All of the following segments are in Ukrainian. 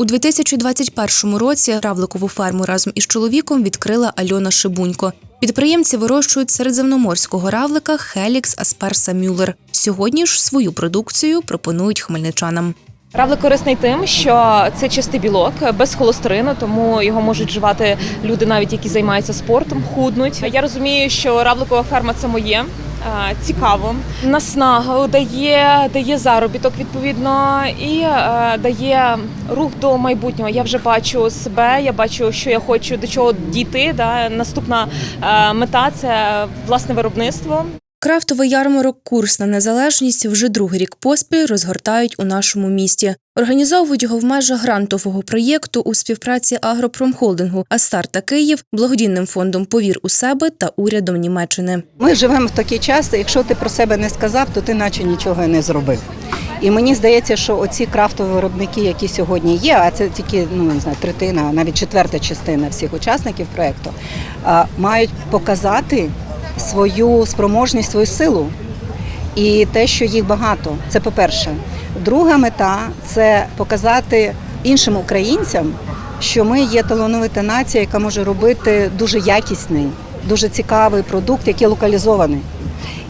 У 2021 році равликову ферму разом із чоловіком відкрила Альона Шибунько. Підприємці вирощують середземноморського равлика Хелікс Асперса Мюллер. Сьогодні ж свою продукцію пропонують хмельничанам. Равлик корисний тим, що це чистий білок без холестерину, тому його можуть вживати люди, навіть які займаються спортом, худнуть. Я розумію, що равликова ферма це моє. Е, Цікаво, Наснага дає, дає заробіток відповідно і е, дає рух до майбутнього. Я вже бачу себе, я бачу, що я хочу до чого дійти. Да? Наступна е, мета це власне виробництво. Крафтовий ярмарок Курс на незалежність вже другий рік поспіль розгортають у нашому місті. Організовують його в межах грантового проєкту у співпраці Агропромхолдингу Астарта Київ, благодійним фондом Повір у себе та урядом Німеччини. Ми живемо в такий час, якщо ти про себе не сказав, то ти наче нічого не зробив. І мені здається, що оці крафтові виробники, які сьогодні є, а це тільки ну не знаю, третина, навіть четверта частина всіх учасників проєкту, мають показати свою спроможність, свою силу і те, що їх багато. Це по-перше. Друга мета це показати іншим українцям, що ми є талановита нація, яка може робити дуже якісний, дуже цікавий продукт, який локалізований.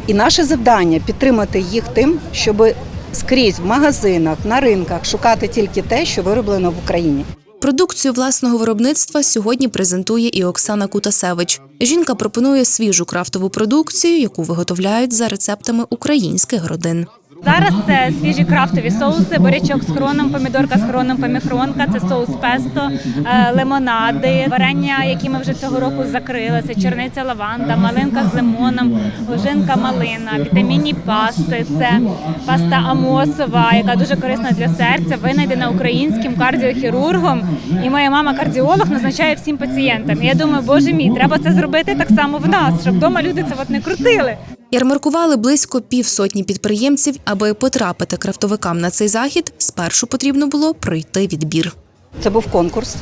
І наше завдання підтримати їх тим, щоб скрізь в магазинах, на ринках шукати тільки те, що вироблено в Україні. Продукцію власного виробництва сьогодні презентує і Оксана Кутасевич. Жінка пропонує свіжу крафтову продукцію, яку виготовляють за рецептами українських родин. Зараз це свіжі крафтові соуси, бурячок з хроном, помідорка з хроном, поміхронка, це соус песто, е, лимонади, варення, які ми вже цього року закрили. Це чорниця лаванда, малинка з лимоном, лужинка малина, вітамінні пасти. Це паста амосова, яка дуже корисна для серця, винайдена українським кардіохірургом. І моя мама кардіолог назначає всім пацієнтам. Я думаю, боже мій, треба це зробити так само в нас, щоб вдома люди це от не крутили. Ярмаркували близько півсотні підприємців. Аби потрапити крафтовикам на цей захід, спершу потрібно було пройти відбір. Це був конкурс.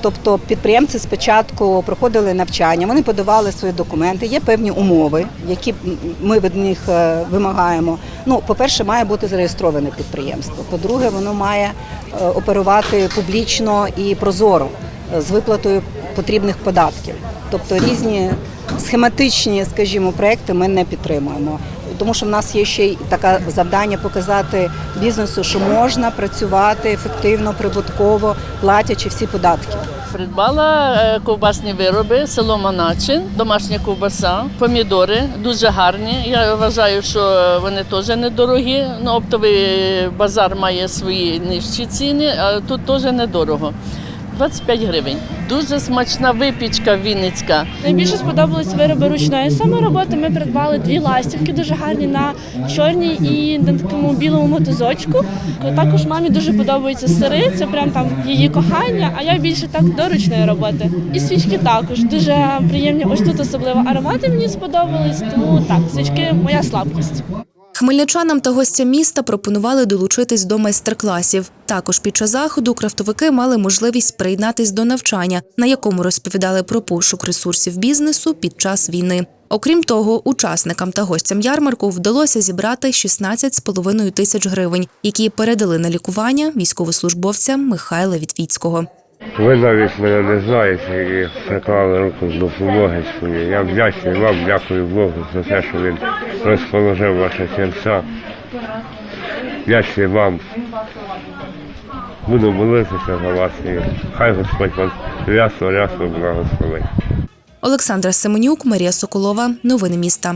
Тобто підприємці спочатку проходили навчання, вони подавали свої документи. Є певні умови, які ми від них е, вимагаємо. Ну, по-перше, має бути зареєстроване підприємство. По-друге, воно має е, оперувати публічно і прозоро е, з виплатою потрібних податків. Тобто різні схематичні, скажімо, проекти ми не підтримуємо. Тому що в нас є ще й таке завдання показати бізнесу, що можна працювати ефективно, прибутково, платячи всі податки. Придбала е, ковбасні вироби, село Маначин, домашня ковбаса, помідори дуже гарні. Я вважаю, що вони теж недорогі. Ну, оптовий базар має свої нижчі ціни, а тут теж недорого. 25 гривень. Дуже смачна випічка вінницька. Найбільше сподобались вироби ручної самороботи. Ми придбали дві ластівки дуже гарні на чорній і на такому білому мотузочку. Також мамі дуже подобаються сири, це прям там її кохання, а я більше так до ручної роботи. І свічки також дуже приємні. Ось тут особливо аромати мені сподобались, тому так, свічки моя слабкість. Хмельничанам та гостям міста пропонували долучитись до майстер-класів. Також під час заходу крафтовики мали можливість приєднатись до навчання, на якому розповідали про пошук ресурсів бізнесу під час війни. Окрім того, учасникам та гостям ярмарку вдалося зібрати 16,5 тисяч гривень, які передали на лікування військовослужбовцям Михайла Вітвіцького. Ви навіть мене не знаєте і приклали руку з допомоги своєї. Я вдячний вам, дякую Богу за те, що він розположив ваше серця. Вдячний вам. Буду молитися за вас і хай Господь вас рясно, рясно благословить. Олександра Семенюк, Марія Соколова. Новини міста.